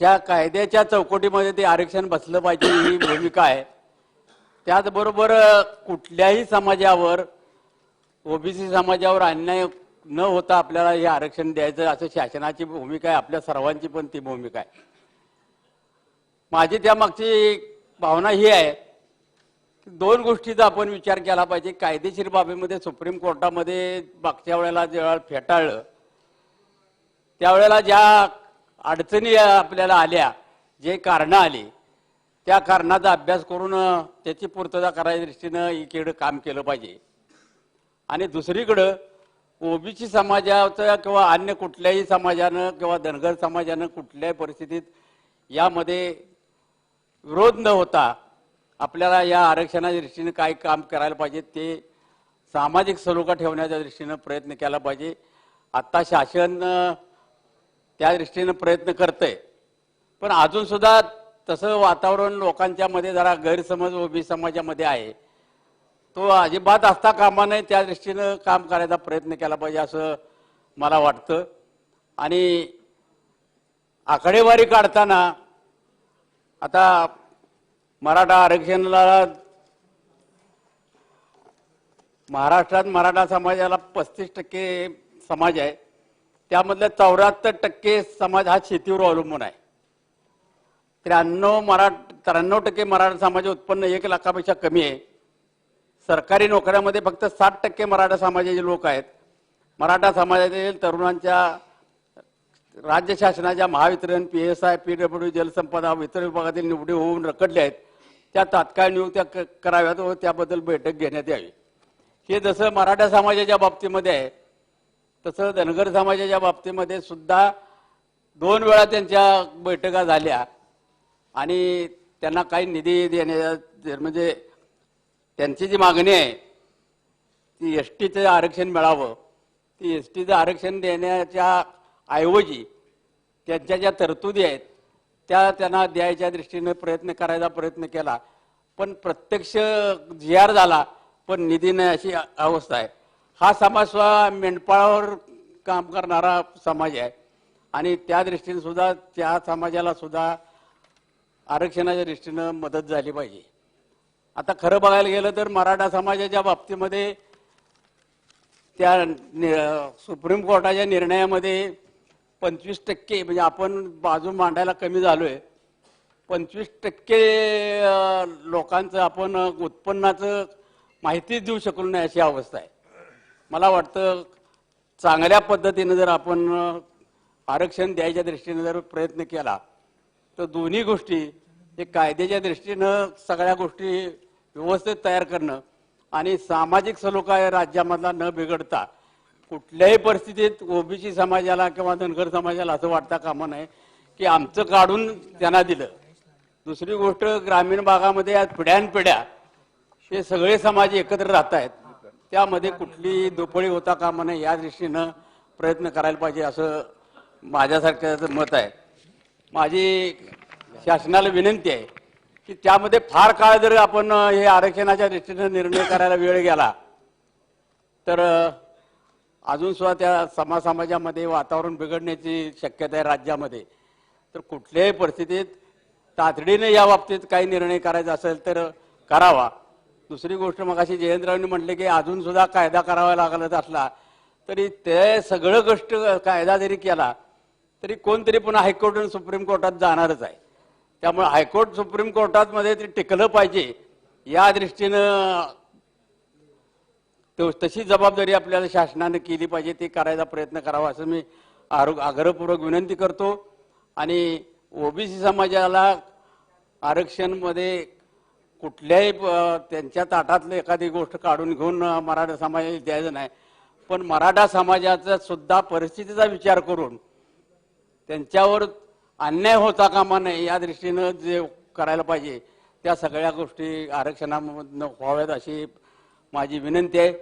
ज्या कायद्याच्या चौकटीमध्ये ते आरक्षण बसलं पाहिजे ही भूमिका आहे. त्याचबरोबर कुठल्याही समाजावर ओबीसी समाजावर अन्याय न होता आपल्याला हे आरक्षण द्यायचं असं शासनाची भूमिका आहे आपल्या सर्वांची पण ती भूमिका आहे. माझी त्यामागची भावना ही आहे दोन गोष्टीचा आपण विचार केला पाहिजे. कायदेशीर बाबीमध्ये सुप्रीम कोर्टामध्ये मागच्या वेळेला जेव्हा फेटाळलं त्यावेळेला ज्या अडचणी आपल्याला आल्या जे कारणं आली त्या कारणाचा अभ्यास करून त्याची पूर्तता करायच्या दृष्टीनं इकडं काम केलं पाहिजे. आणि दुसरीकडं ओबीसी समाजाचं किंवा अन्य कुठल्याही समाजानं किंवा धनगर समाजानं कुठल्याही परिस्थितीत यामध्ये विरोध न होता आपल्याला या आरक्षणाच्या दृष्टीनं काय काम करायला पाहिजे ते सामाजिक सलोखा ठेवण्याच्या दृष्टीनं प्रयत्न केला पाहिजे. आत्ता शासन त्या दृष्टीनं प्रयत्न करतंय. पण अजून सुद्धा तसं वातावरण लोकांच्या मध्ये जरा गैरसमज ओबी समाजामध्ये आहे. तो अजिबात असता कामा नये त्या दृष्टीनं काम करायचा प्रयत्न केला पाहिजे असं मला वाटतं. आणि आकडेवारी काढताना आता मराठा आरक्षणाला महाराष्ट्रात मराठा समाजाला पस्तीस टक्के समाज आहे. त्यामधल्या चौऱ्याहत्तर टक्के समाज हा शेतीवर अवलंबून आहे. त्र्याण्णव मराठ त्र्याण्णव टक्के मराठा समाज उत्पन्न एक लाखापेक्षा कमी आहे. सरकारी नोकऱ्यामध्ये फक्त साठ टक्के मराठा समाजाचे लोक आहेत. मराठा समाजातील तरुणांच्या राज्य शासनाच्या Mahavitaran P S I P W जलसंपदा वितरण विभागातील निवडी होऊन रखडल्या आहेत. त्या तात्काळ नियुक्त्या क- कराव्यात व त्याबद्दल बैठक घेण्यात यावी. हे जसं मराठा समाजाच्या बाबतीमध्ये आहे तसं धनगर समाजाच्या बाबतीमध्ये सुद्धा दोन वेळा त्यांच्या बैठका झाल्या. आणि त्यांना काही निधी देण्याच्या म्हणजे त्यांची जी मागणी आहे ती एस टीचं आरक्षण मिळावं. ती एस टीचं आरक्षण देण्याच्या ऐवजी त्यांच्या ज्या तरतुदी आहेत त्या त्यांना द्यायच्या दृष्टीने प्रयत्न करायचा प्रयत्न केला. पण प्रत्यक्ष जी आर झाला पण निधी नाही अशी अवस्था आहे. हा समाज मेंढपाळावर काम करणारा समाज आहे. आणि त्या दृष्टीने सुद्धा त्या समाजाला सुद्धा आरक्षणाच्या दृष्टीनं मदत झाली पाहिजे. आता खरं बघायला गेलं तर मराठा समाजाच्या बाबतीमध्ये त्या नि- सुप्रीम कोर्टाच्या निर्णयामध्ये पंचवीस टक्के म्हणजे आपण बाजू मांडायला कमी झालोय. पंचवीस टक्के लोकांचं आपण उत्पन्नाचं माहितीच देऊ शकलो नाही अशी अवस्था आहे. मला वाटतं चांगल्या पद्धतीनं जर आपण आरक्षण द्यायच्या दृष्टीने जर प्रयत्न केला तर दोन्ही गोष्टी हे कायद्याच्या दृष्टीनं सगळ्या गोष्टी व्यवस्थित तयार करणं आणि सामाजिक सलोखा या राज्यामधला न बिघडता कुठल्याही परिस्थितीत ओबीसी समाजाला किंवा धनगर समाजाला असं वाटता कामा नये की आमचं काढून त्यांना दिलं. दुसरी गोष्ट ग्रामीण भागामध्ये आज पिढ्यानपिढ्या हे सगळे समाज एकत्र राहत आहेत त्यामध्ये कुठली दुपळी होता कामा नये या दृष्टीनं प्रयत्न करायला पाहिजे असं माझ्यासारख्याचं मत आहे. माझी शासनाला विनंती आहे की त्यामध्ये फार काळ जर आपण हे आरक्षणाच्या दृष्टीनं निर्णय करायला वेळ गेला तर अजून सुद्धा त्या समाज समाजामध्ये वातावरण बिघडण्याची शक्यता आहे राज्यामध्ये. तर कुठल्याही परिस्थितीत तातडीने या बाबतीत काही निर्णय करायचा असेल तर करावा. दुसरी गोष्ट मग अशी जयंतरावांनी म्हटले की अजून सुद्धा कायदा करावा लागत असला तरी ते सगळं गोष्ट कायदा जरी केला तरी कोणतरी पुन्हा हायकोर्ट आणि सुप्रीम कोर्टात जाणारच आहे. त्यामुळे हायकोर्ट सुप्रीम कोर्टात मध्ये ते टिकलं पाहिजे या दृष्टीनं तशी जबाबदारी आपल्याला शासनानं केली पाहिजे ती करायचा प्रयत्न करावा असं मी आरो आग्रहपूर्वक विनंती करतो. आणि ओबीसी समाजाला आरक्षणमध्ये कुठल्याही त्यांच्या ताटातलं एखादी गोष्ट काढून घेऊन मराठा समाजाला द्यायचं नाही. पण मराठा समाजाचा सुद्धा परिस्थितीचा विचार करून त्यांच्यावर अन्याय होता कामा नये या दृष्टीनं जे करायला पाहिजे त्या सगळ्या गोष्टी आरक्षणामधनं व्हाव्यात अशी माझी विनंती आहे.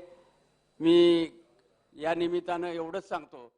मी या निमित्तानं एवढंच सांगतो.